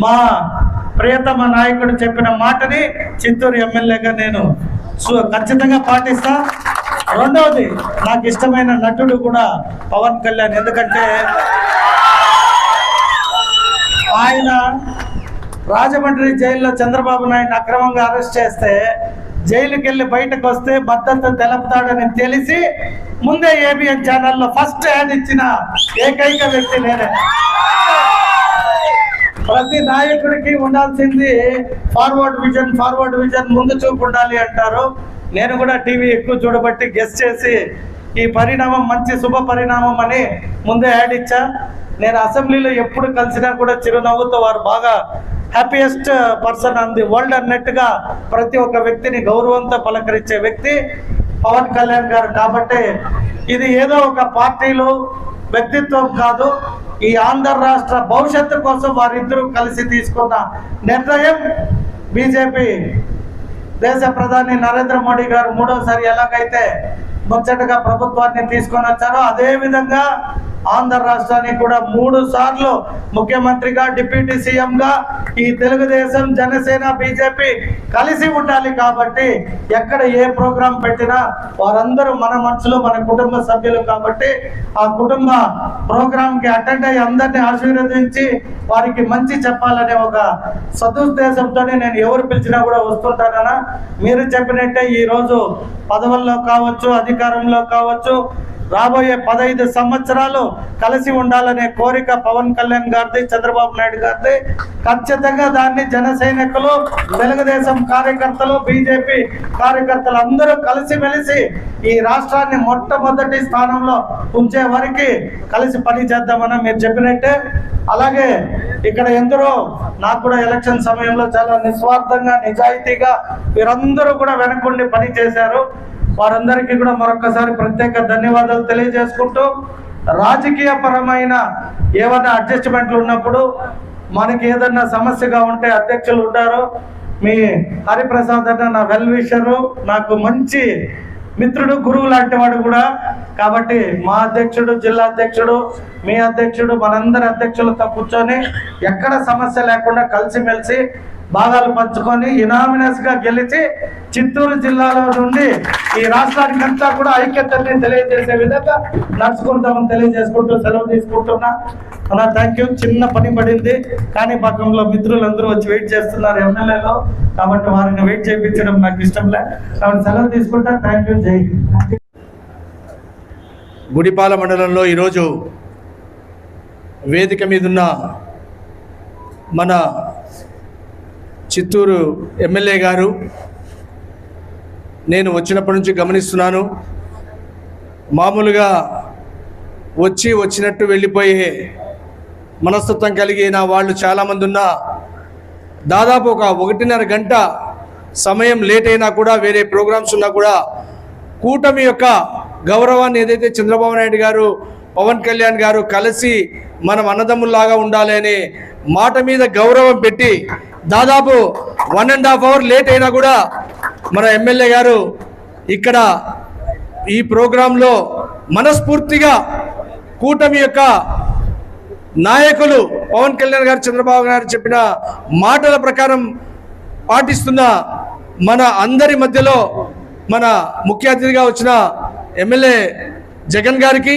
మా ప్రియతమ నాయకుడు చెప్పిన మాటని చిత్తూరు ఎమ్మెల్యేగా నేను సు- ఖచ్చితంగా పాటిస్తా. రెండవది నాకు ఇష్టమైన నటుడు కూడా పవన్ కళ్యాణ్. ఎందుకంటే ఆయన రాజమండ్రి జైల్లో చంద్రబాబు నాయుడు అక్రమంగా అరెస్ట్ చేస్తే జైలుకి వెళ్ళి బయటకు వస్తే భద్రత తెలుపుతాడని తెలిసి ముందే ఏబిఎన్ ఛానల్లో ఫస్ట్ యాడ్ ఇచ్చిన ఏకైక వ్యక్తి నేనే. ప్రతి నాయకుడికి ఉండాల్సింది ఫార్వర్డ్ విజన్ ఫార్వర్డ్ విజన్ ముందు చూపు ఉండాలి అంటారు. నేను కూడా టీవీ ఎక్కువ చూడబట్టి గెస్ట్ చేసి ఈ పరిణామం మంచి శుభ పరిణామం అని ముందే యాడ్ ఇచ్చా. నేను అసెంబ్లీలో ఎప్పుడు కలిసినా కూడా చిరునవ్వుతో వారు బాగా happiest person on the world అన్నట్టుగా ప్రతి ఒక్క వ్యక్తిని గౌరవంతో పలకరించే వ్యక్తి పవన్ కళ్యాణ్ గారు. కాబట్టి ఇది ఏదో ఒక పార్టీలు వ్యక్తిత్వం కాదు. ఈ ఆంధ్ర రాష్ట్ర భవిష్యత్తు కోసం వారిద్దరూ కలిసి తీసుకున్న నిర్ణయం బీజేపీ దేశ ప్రధాని నరేంద్ర మోడీ గారు మూడోసారి ఎలాగైతే ముచ్చటగా ప్రభుత్వాన్ని తీసుకొని వచ్చారో అదే విధంగా ఆంధ్ర రాష్ట్రానికి కూడా మూడు సార్లు ముఖ్యమంత్రిగా డిప్యూటీ సీఎంగా ఈ తెలుగుదేశం జనసేన బీజేపీ కలిసి ఉండాలి కాబట్టి ఎక్కడ ఏ ప్రోగ్రాం పెట్టినా వారందరూ మన మనుషులు మన కుటుంబ సభ్యులు కాబట్టి ఆ కుటుంబ ప్రోగ్రామ్కి అటెండ్ అయ్యి అందరినీ ఆశీర్వదించి వారికి మంచి చెప్పాలనే ఒక సదుద్దేశంతోనే నేను ఎవరు పిలిచినా కూడా వస్తుంటానన్నా మీరు చెప్పినట్టే ఈ రోజు పదవుల్లో కావచ్చు అధికారంలో కావచ్చు రాబోయే పదహైదు సంవత్సరాలు కలిసి ఉండాలనే కోరిక పవన్ కళ్యాణ్ గారిది చంద్రబాబు నాయుడు గారిది. ఖచ్చితంగా దాన్ని జన సైనికులు తెలుగుదేశం కార్యకర్తలు బీజేపీ కార్యకర్తలు అందరూ కలిసిమెలిసి ఈ రాష్ట్రాన్ని మొట్టమొదటి స్థానంలో ఉంచే వరకు కలిసి పని చేద్దామని మీరు చెప్పినట్టే. అలాగే ఇక్కడ ఎందరో నాకు కూడా ఎలక్షన్ సమయంలో చాలా నిస్వార్థంగా నిజాయితీగా వీరందరూ కూడా వెనకుండి పని చేశారు. వారందరికీ కూడా మరొకసారి ప్రత్యేక ధన్యవాదాలు తెలియజేసుకుంటూ రాజకీయ పరమైన ఏమైనా అడ్జస్ట్మెంట్లు ఉన్నప్పుడు మనకి ఏదన్నా సమస్యగా ఉంటే అధ్యక్షులు ఉంటారు. మీ హరిప్రసాద్ అన్న నా వెల్ విషరు నాకు మంచి మిత్రుడు గురువు లాంటి వాడు కూడా. కాబట్టి మా అధ్యక్షుడు జిల్లా అధ్యక్షుడు మీ అధ్యక్షుడు మనందరి అధ్యక్షులతో కూర్చొని ఎక్కడ సమస్య లేకుండా కలిసిమెలిసి భాగాలు పంచుకొని ఇనామినస్గా గెలిచి చిత్తూరు జిల్లాలో నుండి ఈ రాష్ట్రానికంతా కూడా ఐక్యతని తెలియజేసే విధంగా నడుచుకుంటామని తెలియజేసుకుంటూ సెలవు తీసుకుంటున్నా. అలా థ్యాంక్ యూ చిన్న పని పడింది. కానీ పక్కంలో మిత్రులందరూ వచ్చి వెయిట్ చేస్తున్నారు ఎమ్మెల్యేలో. కాబట్టి వారిని వెయిట్ చేయించడం నాకు ఇష్టం లే. కాబట్టి సెలవు తీసుకుంటా. థ్యాంక్ యూ జై గుడిపాల మండలంలో ఈరోజు వేదిక మీదున్న మన చిత్తూరు ఎమ్మెల్యే గారు నేను వచ్చినప్పటి నుంచి గమనిస్తున్నాను మామూలుగా వచ్చి వచ్చినట్టు వెళ్ళిపోయే మనస్తత్వం కలిగిన వాళ్ళు చాలామంది ఉన్నా దాదాపు ఒక ఒకటిన్నర గంట సమయం లేట్ అయినా కూడా వేరే ప్రోగ్రామ్స్ ఉన్నా కూడా కూటమి యొక్క గౌరవాన్ని ఏదైతే చంద్రబాబు నాయుడు గారు పవన్ కళ్యాణ్ గారు కలిసి మనం అన్నదమ్ముల్లాగా ఉండాలి అనే మాట మీద గౌరవం పెట్టి దాదాపు one and half hour late అయినా కూడా మన ఎమ్మెల్యే గారు ఇక్కడ ఈ ప్రోగ్రాంలో మనస్ఫూర్తిగా కూటమి యొక్క నాయకులు పవన్ కళ్యాణ్ గారు చంద్రబాబు గారు చెప్పిన మాటల ప్రకారం పాటిస్తున్న మన అందరి మధ్యలో మన ముఖ్య అతిథిగా వచ్చిన ఎమ్మెల్యే జగన్ గారికి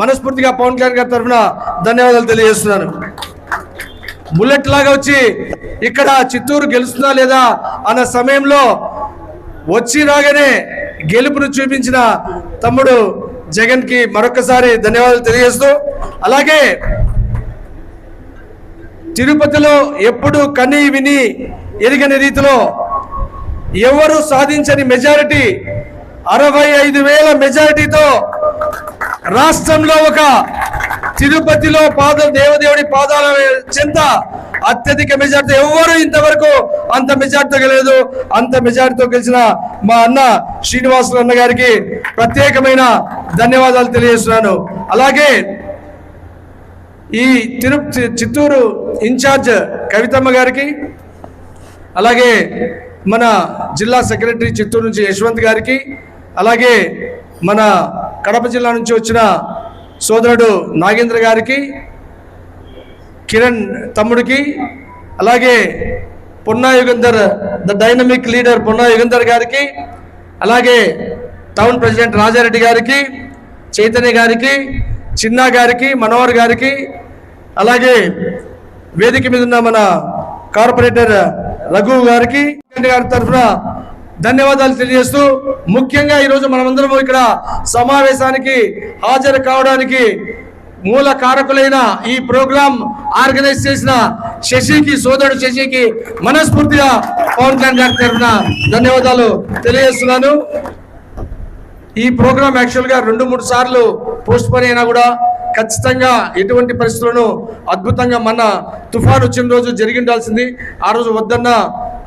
మనస్ఫూర్తిగా పవన్ కళ్యాణ్ గారి తరఫున ధన్యవాదాలు తెలియజేస్తున్నాను. బుల్లెట్ లాగా వచ్చి ఇక్కడ చిత్తూరు గెలుస్తుందా లేదా అన్న సమయంలో వచ్చి రాగానే గెలుపును చూపించిన తమ్ముడు జగన్కి మరొకసారి ధన్యవాదాలు తెలియజేస్తూ అలాగే తిరుపతిలో ఎప్పుడు కని విని ఎరిగని రీతిలో ఎవరు సాధించని మెజారిటీ అరవై ఐదు వేల మెజారిటీతో రాష్ట్రంలో ఒక తిరుపతిలో పాద దేవదేవుడి పాదాల చెంత అత్యధిక మెజార్టీ. ఎవరు ఇంతవరకు అంత మెజార్టీతో గెలలేదు. అంత మెజార్టీతో గెలిచిన మా అన్న శ్రీనివాసులు అన్న గారికి ప్రత్యేకమైన ధన్యవాదాలు తెలియజేస్తున్నాను. అలాగే ఈ తిరు చిత్తూరు ఇన్ఛార్జ్ కవితమ్మ గారికి అలాగే మన జిల్లా సెక్రటరీ చిత్తూరు నుంచి యశ్వంత్ గారికి అలాగే మన కడప జిల్లా నుంచి వచ్చిన సోదరుడు నాగేంద్ర గారికి కిరణ్ తమ్ముడికి అలాగే Ponna Yugandhar the dynamic leader Ponna Yugandhar గారికి అలాగే టౌన్ ప్రెసిడెంట్ రాజారెడ్డి గారికి చైతన్య గారికి చిన్నా గారికి మనోహర్ గారికి అలాగే వేదిక మీద ఉన్న మన కార్పొరేటర్ రఘు గారికి గారి తరఫున ధన్యవాదాలు తెలియజేస్తూ ముఖ్యంగా ఈరోజు మనమందరము ఇక్కడ సమావేశానికి హాజరు కావడానికి మూల కారకులైన ఈ ప్రోగ్రాం ఆర్గనైజ్ చేసిన శశికి సోదరుడు శశికి మనస్ఫూర్తిగా పవన్ కళ్యాణ్ గారి తరఫున ధన్యవాదాలు తెలియజేస్తున్నాను. ఈ ప్రోగ్రామ్ యాక్చువల్గా రెండు మూడు సార్లు పోస్ట్ పోన్ అయినా కూడా ఖచ్చితంగా ఎటువంటి పరిస్థితులను అద్భుతంగా మన తుఫాన్ వచ్చిన రోజు జరిగి ఉండాల్సింది ఆ రోజు వద్దన్న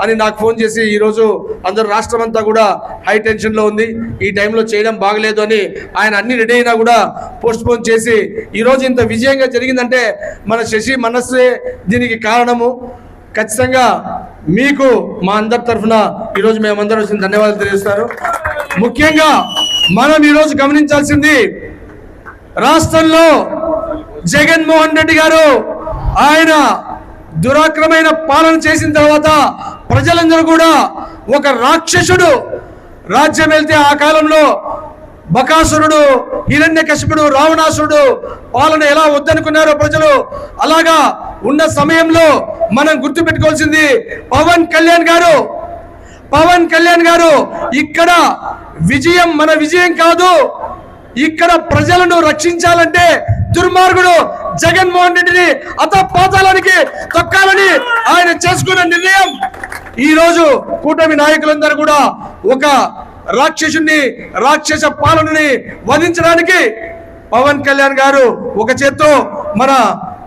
అని నాకు ఫోన్ చేసి ఈరోజు అందరు రాష్ట్రం అంతా కూడా హై టెన్షన్లో ఉంది. ఈ టైంలో చేయడం బాగలేదు అని ఆయన అన్ని రెడీ అయినా కూడా పోస్ట్పోన్ చేసి ఈరోజు ఇంత విజయంగా జరిగిందంటే మన శశి మనస్సే దీనికి కారణము. ఖచ్చితంగా మీకు మా అందరి తరఫున ఈరోజు మేమందరం వచ్చిన ధన్యవాదాలు తెలియజేస్తారు. ముఖ్యంగా మనం ఈరోజు గమనించాల్సింది రాష్ట్రంలో జగన్మోహన్ రెడ్డి గారు ఆయన దురాక్రమైన పాలన చేసిన తర్వాత ప్రజలందరూ కూడా ఒక రాక్షసుడు రాజ్యం వెళ్తే ఆ కాలంలో బకాసురుడు హిరణ్యకశిపుడు రావణాసురుడు పాలన ఎలా వద్దనుకున్నారో ప్రజలు అలాగా ఉన్న సమయంలో మనం గుర్తుపెట్టుకోవాల్సింది పవన్ కళ్యాణ్ గారు. పవన్ కళ్యాణ్ గారు ఇక్కడ విజయం మన విజయం కాదు. ఇక్కడ ప్రజలను రక్షించాలంటే దుర్మార్గుడు జగన్మోహన్ రెడ్డిని అత పాతాళానికి తొక్కాలని ఆయన చేసుకున్న నిర్ణయం. ఈ రోజు కూటమి నాయకులందరూ కూడా ఒక రాక్షసుని రాక్షస పాలనని వధించడానికి పవన్ కళ్యాణ్ గారు ఒక చేత్తో మన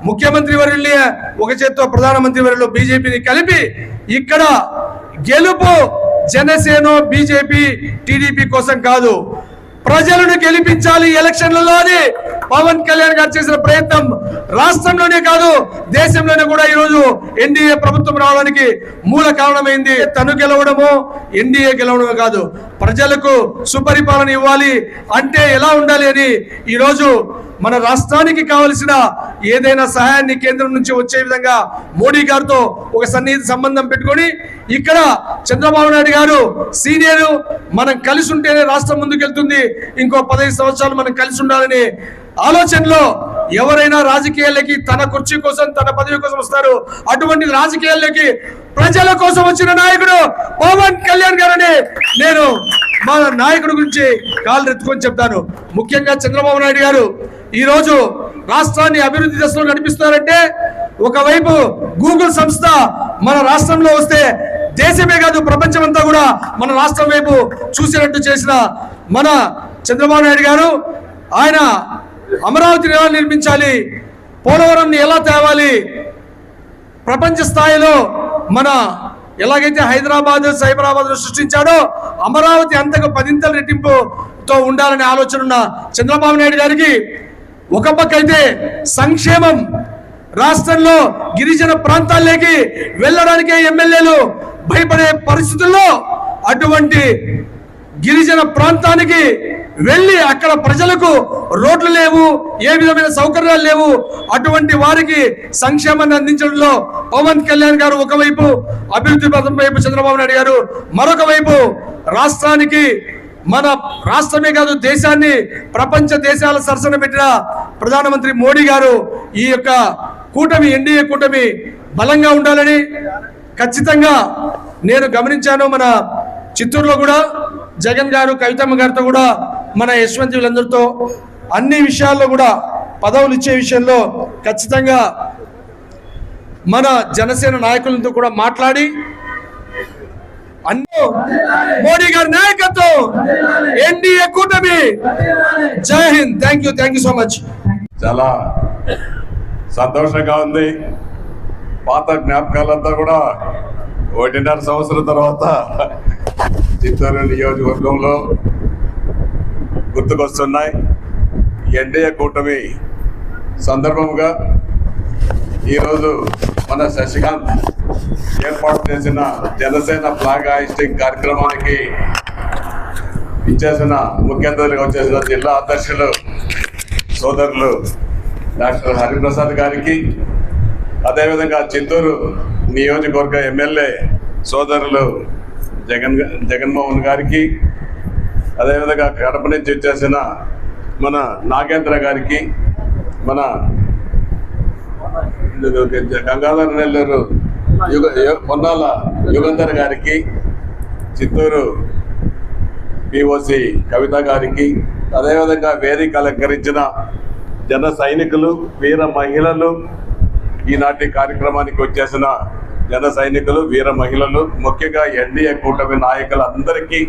ముఖ్యమంత్రి వర్యుల్ని ఒక చేత్తో ప్రధానమంత్రి వర్యులు బీజేపీని కలిపి ఇక్కడ గెలుపు జనసేన బీజేపీ టీడీపీ కోసం కాదు ప్రజలను గెలిపించాలి ఎలక్షన్లలో అని పవన్ కళ్యాణ్ గారు చేసిన ప్రయత్నం రాష్ట్రంలోనే కాదు దేశంలోనే కూడా ఈరోజు ఎన్డీఏ ప్రభుత్వం రావడానికి మూల కారణమైంది తను గెలవడము ఎన్డీఏ గెలవడము కాదు. ప్రజలకు సుపరిపాలన ఇవ్వాలి అంటే ఎలా ఉండాలి అని ఈరోజు మన రాష్ట్రానికి కావలసిన ఏదైనా సహాయాన్ని కేంద్రం నుంచి వచ్చే విధంగా మోడీ గారితో ఒక సన్నిహిత సంబంధం పెట్టుకొని ఇక్కడ చంద్రబాబు నాయుడు గారు సీనియర్ మనం కలిసి ఉంటేనే రాష్ట్రం ముందుకెళ్తుంది. ఇంకో పదహైదు సంవత్సరాలు మనం కలిసి ఉండాలని ఆలోచనలో ఎవరైనా రాజకీయాలకి తన కుర్చీ కోసం తన పదవి కోసం వస్తారు. అటువంటి రాజకీయాల్లోకి ప్రజల కోసం వచ్చిన నాయకుడు పవన్ కళ్యాణ్ గారని నేను మా నాయకుడి గురించి కాళ్ళు రెత్తుకొని చెప్తాను. ముఖ్యంగా చంద్రబాబు నాయుడు గారు ఈరోజు రాష్ట్రాన్ని అభివృద్ధి దశలో నడిపిస్తున్నారంటే ఒకవైపు గూగుల్ సంస్థ మన రాష్ట్రంలో వస్తే దేశమే కాదు ప్రపంచం అంతా కూడా మన రాష్ట్రం వైపు చూసినట్టు చేసిన మన చంద్రబాబు నాయుడు గారు ఆయన అమరావతిని ఎలా నిర్మించాలి పోలవరంని ఎలా తేవాలి ప్రపంచ స్థాయిలో మన ఎలాగైతే హైదరాబాద్ సైబరాబాద్ సృష్టించాడో అమరావతి అంతకు పదింతల రెట్టింపుతో ఉండాలనే ఆలోచన ఉన్న చంద్రబాబు నాయుడు గారికి ఒక పక్క అయితే సంక్షేమం రాష్ట్రంలో గిరిజన ప్రాంతాల్లోకి వెళ్ళడానికే ఎమ్మెల్యేలు భయపడే పరిస్థితుల్లో అటువంటి గిరిజన ప్రాంతానికి వెళ్ళి అక్కడ ప్రజలకు రోడ్లు లేవు ఏ విధమైన సౌకర్యాలు లేవు అటువంటి వారికి సంక్షేమాన్ని అందించడంలో పవన్ కళ్యాణ్ గారు ఒకవైపు అభివృద్ధి పథం వైపు చంద్రబాబు నాయుడు గారు మరొక వైపు రాష్ట్రానికి మన రాష్ట్రమే కాదు దేశాన్ని ప్రపంచ దేశాల సరసన పెట్టిన ప్రధానమంత్రి మోడీ గారు ఈ యొక్క కూటమి ఎన్డీఏ కూటమి బలంగా ఉండాలని ఖచ్చితంగా నేను గమనించాను మన చిత్తూరులో కూడా జగన్ గారు కవితమ్మ గారితో కూడా మన యశ్వంత్ వీళ్ళందరితో. అన్ని విషయాల్లో కూడా పదవులు ఇచ్చే విషయంలో ఖచ్చితంగా మన జనసేన నాయకులతో కూడా మాట్లాడి అన్ని మోడీ గారి నాయకత్వం ఎన్డీఏ కూటమి. Jai Hind. Thank you thank you so much చాలా సంతోషంగా ఉంది. పాత జ్ఞాపకాలంతా కూడా ఒకటిన్నర సంవత్సరం తర్వాత చిత్తూరు నియోజకవర్గంలో గుర్తుకొస్తున్నాయి. ఎన్డీఏ కూటమి సందర్భముగా ఈరోజు మన శశికాంత్ ఏర్పాటు చేసిన జనసేన ఫ్లాగ్ హాయిస్టింగ్ కార్యక్రమానికి ఇచ్చేసిన ముఖ్య అతిథులుగా వచ్చేసిన జిల్లా అధ్యక్షులు సోదరులు డాక్టర్ హరిప్రసాద్ గారికి అదేవిధంగా చిత్తూరు నియోజకవర్గ ఎమ్మెల్యే సోదరులు జగన్ జగన్మోహన్ గారికి అదేవిధంగా కడప నుంచి వచ్చేసిన మన నాగేంద్ర గారికి మన గంగాధర నెల్లూరు యుగ పొన్నాల యుగంధర్ గారికి చిత్తూరు పిఓసి కవిత గారికి అదేవిధంగా వేదిక అలంకరించిన జన సైనికులు వీర మహిళలు ఈనాటి కార్యక్రమానికి వచ్చేసిన జన సైనికులు వీర మహిళలు ముఖ్యంగా ఎన్డీఏ కూటమి నాయకులందరికీ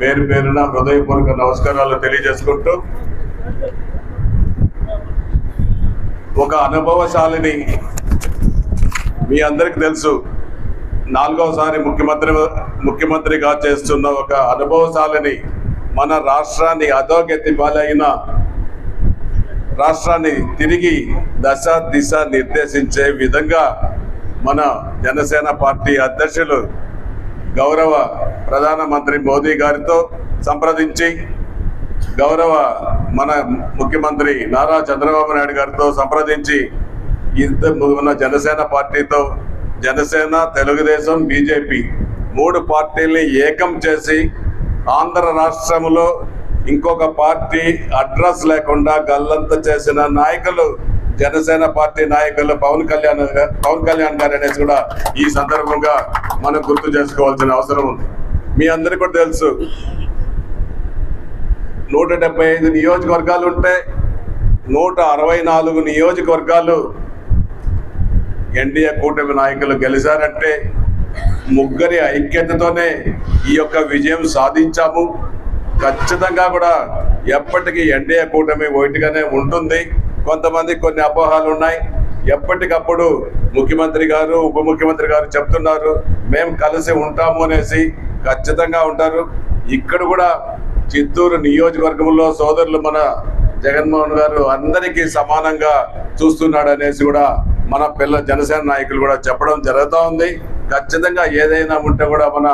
పేరు పేరున హృదయపూర్వక నమస్కారాలు తెలియజేసుకుంటూ ఒక అనుభవశాలిని మీ అందరికి తెలుసు నాలుగవసారి ముఖ్యమంత్రి ముఖ్యమంత్రిగా చేస్తున్న ఒక అనుభవశాలిని మన రాష్ట్రాన్ని అధోగతి పాలైన రాష్ట్రాన్ని తిరిగి దశ దిశ నిర్దేశించే విధంగా మన జనసేన పార్టీ అధ్యక్షులు గౌరవ ప్రధానమంత్రి మోదీ గారితో సంప్రదించి గౌరవ మన ముఖ్యమంత్రి నారా చంద్రబాబు నాయుడు గారితో సంప్రదించి ఇంత మన జనసేన పార్టీతో జనసేన తెలుగుదేశం బీజేపీ మూడు పార్టీల్ని ఏకం చేసి ఆంధ్ర రాష్ట్రంలో ఇంకొక పార్టీ అడ్రస్ లేకుండా గల్లంత చేసిన నాయకులు జనసేన పార్టీ నాయకులు పవన్ కళ్యాణ్ పవన్ కళ్యాణ్ గారు అనేసి కూడా ఈ సందర్భంగా మనం గుర్తు చేసుకోవాల్సిన అవసరం ఉంది. మీ అందరికీ కూడా తెలుసు. నూట డెబ్బై ఐదు నియోజకవర్గాలు ఉంటే నూట అరవై నాలుగు నియోజకవర్గాలు ఎన్డీఏ కూటమి నాయకులు గెలిచారంటే ముగ్గురి ఐక్యతతోనే ఈ యొక్క విజయం సాధించాము. ఖచ్చితంగా కూడా ఎప్పటికీ ఎన్డీఏ కూటమి ఒకటిగానే ఉంటుంది. కొంతమంది కొన్ని అపోహాలు ఉన్నాయి. ఎప్పటికప్పుడు ముఖ్యమంత్రి గారు ఉప ముఖ్యమంత్రి గారు చెప్తున్నారు మేము కలిసి ఉంటాము అనేసి ఖచ్చితంగా ఉంటారు. ఇక్కడ కూడా చిత్తూరు నియోజకవర్గంలో సోదరులు మన జగన్మోహన్ గారు అందరికీ సమానంగా చూస్తున్నాడు అనేసి కూడా మన పిల్ల జనసేన నాయకులు కూడా చెప్పడం జరుగుతూ ఉంది ఖచ్చితంగా ఏదైనా ఉంటే కూడా మన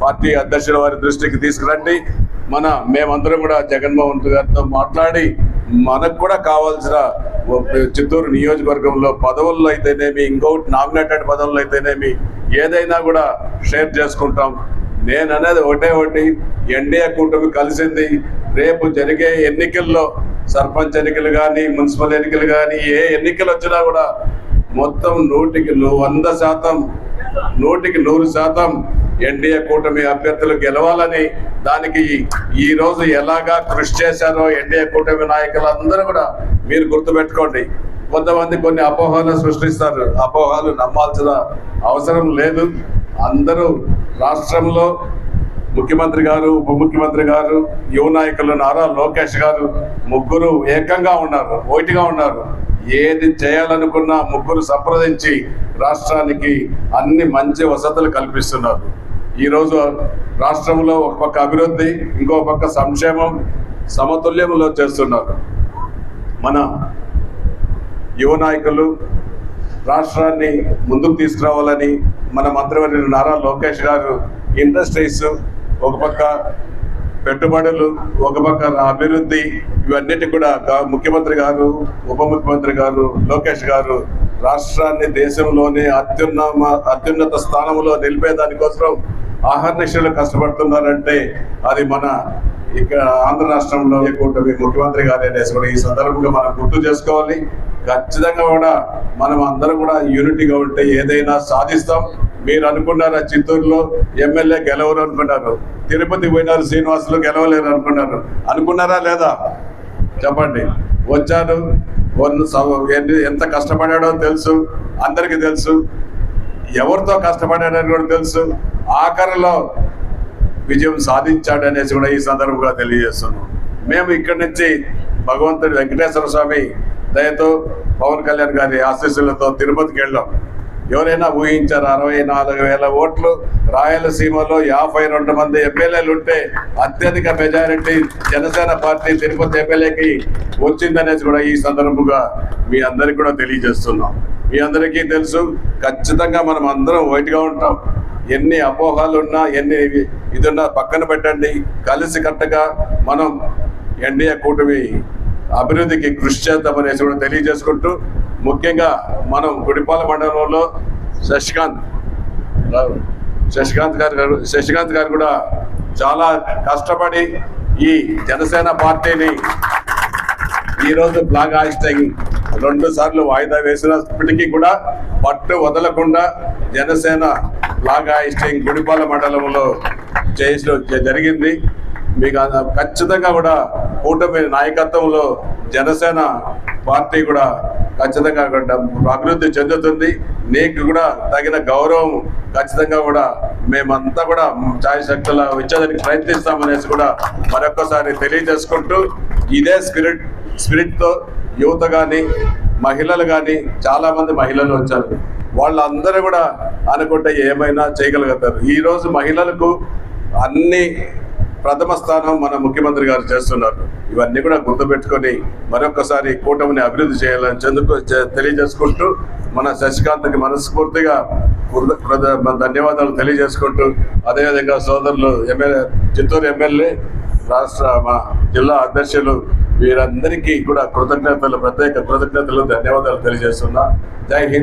పార్టీ అధ్యక్షుల వారి దృష్టికి తీసుకురండి. మన మేమందరం కూడా జగన్మోహన్ గారితో మాట్లాడి మనకు కూడా కావాల్సిన చిత్తూరు నియోజకవర్గంలో పదవుల్లో అయితేనేమి ఇంకొకటి నామినేటెడ్ పదవుల్లో అయితేనేమి ఏదైనా కూడా షేర్ చేసుకుంటాం. నేను అనేది ఒకటే ఒకటి ఎన్డీఏ కూటమి కలిసింది. రేపు జరిగే ఎన్నికల్లో సర్పంచ్ ఎన్నికలు కానీ మున్సిపల్ ఎన్నికలు కానీ ఏ ఎన్నికలు వచ్చినా కూడా మొత్తం నూటికి నూ వంద శాతం నూటికి నూరు శాతం ఎన్డీఏ కూటమి అభ్యర్థులు గెలవాలని దానికి ఈ రోజు ఎలాగా కృషి చేశారో ఎన్డీఏ కూటమి నాయకులందరూ కూడా మీరు గుర్తుపెట్టుకోండి. కొంతమంది కొన్ని అపోహలు సృష్టిస్తారు. అపోహలు నమ్మాల్సిన అవసరం లేదు. అందరూ రాష్ట్రంలో ముఖ్యమంత్రి గారు ఉప ముఖ్యమంత్రి గారు యువ నాయకులు నారా లోకేష్ గారు ముగ్గురు ఏకంగా ఉన్నారు ఒకటిగా ఉన్నారు. ఏది చేయాలనుకున్నా ముగ్గురు సంప్రదించి రాష్ట్రానికి అన్ని మంచి వసతులు కల్పిస్తున్నారు. ఈరోజు రాష్ట్రంలో ఒక పక్క అభివృద్ధి ఇంకో పక్క సంక్షేమం సమతుల్యంలో చేస్తున్నారు. మన యువ నాయకులు రాష్ట్రాన్ని ముందుకు తీసుకురావాలని మన మంత్రివర్యులు నారా లోకేష్ గారు ఇండస్ట్రీస్ ఒక పక్క పెట్టుబడులు ఒక పక్క అభివృద్ధి ఇవన్నిటి కూడా ముఖ్యమంత్రి గారు ఉప ముఖ్యమంత్రి గారు లోకేష్ గారు రాష్ట్రాన్ని దేశంలోనే అత్యున్నమ అత్యున్నత స్థానంలో నిలిపే దానికోసం ఆహర్నిశలు కష్టపడుతున్నారంటే అది మన ఇక్కడ ఆంధ్ర రాష్ట్రంలో కూటమి ముఖ్యమంత్రి గారు అనేసి కూడా ఈ సందర్భంగా మనం గుర్తు చేసుకోవాలి. ఖచ్చితంగా కూడా మనం అందరం కూడా యూనిటీగా ఉంటే ఏదైనా సాధిస్తాం. మీరు అనుకున్నారా చిత్తూరులో ఎమ్మెల్యే గెలవరు అనుకున్నారు తిరుపతి పోయినారు శ్రీనివాసులు గెలవలేరు అనుకున్నారు అనుకున్నారా లేదా? చెప్పండి. వచ్చారు. ఎంత కష్టపడాడో తెలుసు. అందరికీ తెలుసు. ఎవరితో కష్టపడాడని కూడా తెలుసు. ఆఖరిలో విజయం సాధించాడు అనేసి కూడా ఈ సందర్భంగా తెలియజేస్తున్నాం. మేము ఇక్కడి నుంచి భగవంతుడి వెంకటేశ్వర స్వామి దయతో పవన్ కళ్యాణ్ గారి ఆశీస్సులతో తిరుపతికి వెళ్ళాం. ఎవరైనా ఊహించారు? అరవై నాలుగు వేల ఓట్లు రాయలసీమలో యాభై రెండు మంది ఎమ్మెల్యేలు ఉంటే అత్యధిక మెజారిటీ జనసేన పార్టీ తిరుపతి ఎమ్మెల్యేకి వచ్చిందనేసి కూడా ఈ సందర్భంగా మీ అందరికి కూడా తెలియజేస్తున్నాం. మీ అందరికీ తెలుసు ఖచ్చితంగా మనం అందరం ఒకటిగా ఉంటాం. ఎన్ని అపోహలు ఉన్నా ఎన్ని ఇది ఉన్నా పక్కన పెట్టండి. కలిసికట్టుగా మనం ఎన్డీఏ కూటమి అభివృద్ధికి కృషి చేద్దామనేసి కూడా తెలియజేసుకుంటూ ముఖ్యంగా మనం గుడిపాల మండలంలో శశికాంత్ శశికాంత్ గారు గారు శశికాంత్ గారు కూడా చాలా కష్టపడి ఈ జనసేన పార్టీని ఈరోజు బ్లాక్ హాస్టింగ్ రెండు సార్లు వాయిదా వేసినప్పటికీ కూడా పట్టు వదలకుండా జనసేన బ్లాక్ హాస్టింగ్ గుడిపాల మండలంలో చేసిన జరిగింది. మీకు ఖచ్చితంగా కూడా కూటమి నాయకత్వంలో జనసేన పార్టీ కూడా ఖచ్చితంగా అభివృద్ధి చెందుతుంది. నీకు కూడా తగిన గౌరవం ఖచ్చితంగా కూడా మేమంతా కూడా ఛాయశక్తుల ఇచ్చేదానికి ప్రయత్నిస్తామనేసి కూడా మరొకసారి తెలియజేసుకుంటూ ఇదే స్పిరిట్ స్పిరిట్తో యువత కానీ మహిళలు కానీ చాలామంది మహిళలు వచ్చారు. వాళ్ళందరూ కూడా అనుకుంటే ఏమైనా చేయగలుగుతారు. ఈరోజు మహిళలకు అన్ని ప్రథమ స్థానం మన ముఖ్యమంత్రి గారు చేస్తున్నారు. ఇవన్నీ కూడా గుర్తుపెట్టుకొని మరొకసారి కూటమిని అభివృద్ధి చేయాలని చెందుకు తెలియజేసుకుంటూ మన శశికాంత్కి మనస్ఫూర్తిగా ధన్యవాదాలు తెలియజేసుకుంటూ అదేవిధంగా సోదరులు ఎమ్మెల్యే చిత్తూరు ఎమ్మెల్యే రాష్ట్ర మా జిల్లా అధ్యక్షులు వీరందరికీ కూడా కృతజ్ఞతలు ప్రత్యేక కృతజ్ఞతలు ధన్యవాదాలు తెలియజేస్తున్నా. జై హింద్.